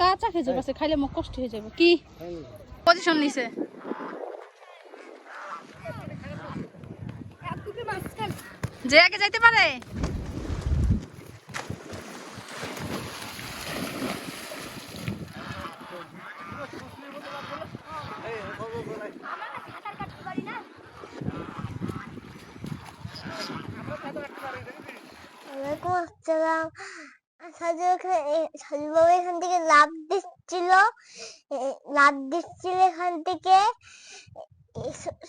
কাঁচা হ্যাঁ খেজুর। আছে খাইলে মুখ কষ্ট হয়ে যাবে। কি? পজিশন নিছে। যে আগে যাইতে পারে? ওয়ালাইকুম আসসালাম সাজু এখানে এ- সাজু বাবা এখান থেকে লাভ দিচ্ছিল লাভ দিচ্ছিল এখান থেকে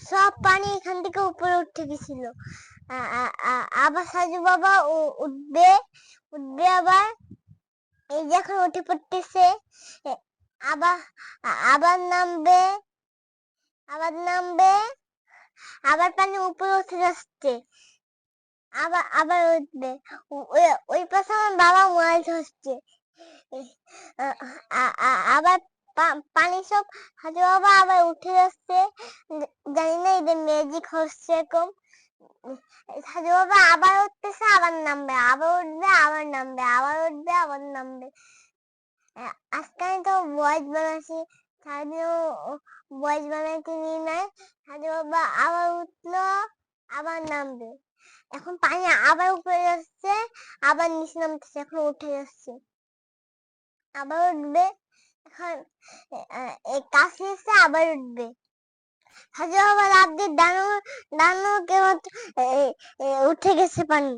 সব পানি এখান থেকে উপরে উঠে গেছিল আবার সাজু বাবা উঠবে উঠবে আবার এই যে এখন উঠে পড়তেছে আবার আবার নামবে আবার নামবে আবার পানি উপরে উঠে যাচ্ছে আবার আবার উঠবে। ওই পাশে আমার বাবা মাছ ধরছে। আবার পানি সব হাজু বাবা আবার উঠে যাচ্ছে। জানি না এদের ম্যাজিক হচ্ছে এরকম। বাবা আবার উঠতেছে, আবার নামবে, আবার উঠবে, আবার নামবে, আবার উঠবে, আবার নামবে। আজকে আমি তো বয়স বানাচ্ছি। সারাদিনও বয়স বানাইতে নিয়ে নাই হাজু বাবা আবার উঠল, আবার নামবে। এখন পানি আবার উপরে যাচ্ছে আবার নিচে নামতেছে এখন উঠে যাচ্ছে। আবার উঠবে এখন আহ, এসে কাছ আবার উঠবে। হাজার আবার আপনি ডানো ডানো কেমন উঠে গেছে পানি।